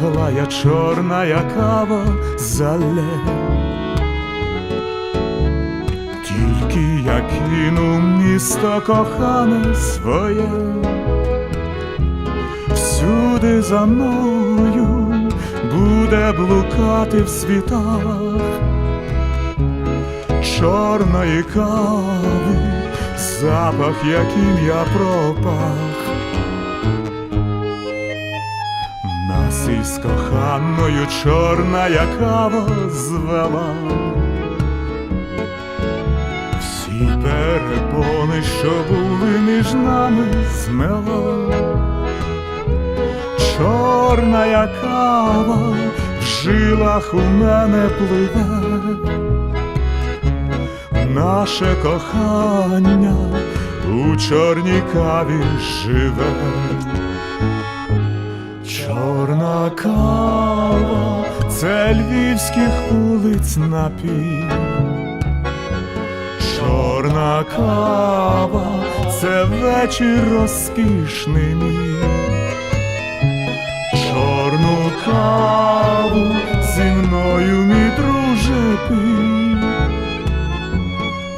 злая чорна кава зале. Тільки я кину місто кохане своє, всюди за мною буде блукати в світах чорної кави, запах, яким я пропах. Нас із коханою чорна кава звела. Всі перепони, що були між нами, змела. Чорна кава в жилах у мене пливе. Наше кохання у чорній каві живе. Чорна кава це львівських вулиць напій. Чорна кава це вечір розкішний мій. Чорну каву зі мною, мій друже, пий.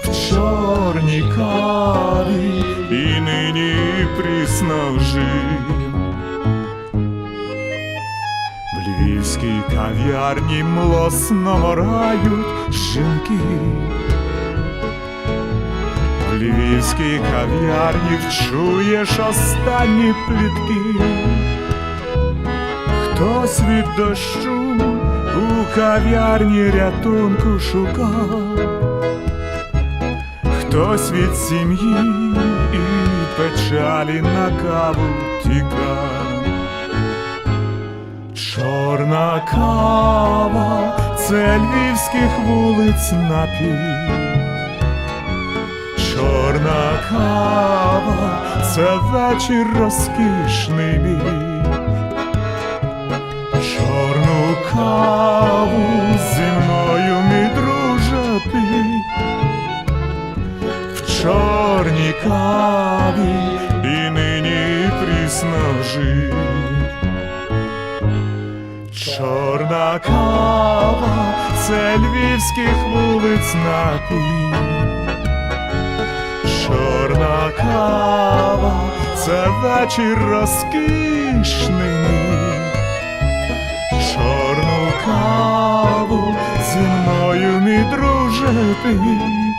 В чорній каві і нині прісно жив. Львівській кав'ярні млосно морають жінки. В львівській кав'ярні вчуєш останні плітки. Хтось від дощу у кав'ярні рятунку шукав, хтось від сім'ї і печалі на каву тікав. Чорна кава це львівських вулиць напій. Чорна кава це вечір розкішний мій. Чорну каву зі мною, мій друже, пий. В чорній каві і нині прісно жив. Чорна кава це львівських вулиць напій. Чорна кава це вечір розкішний. Чорну каву зі мною, друже, пий.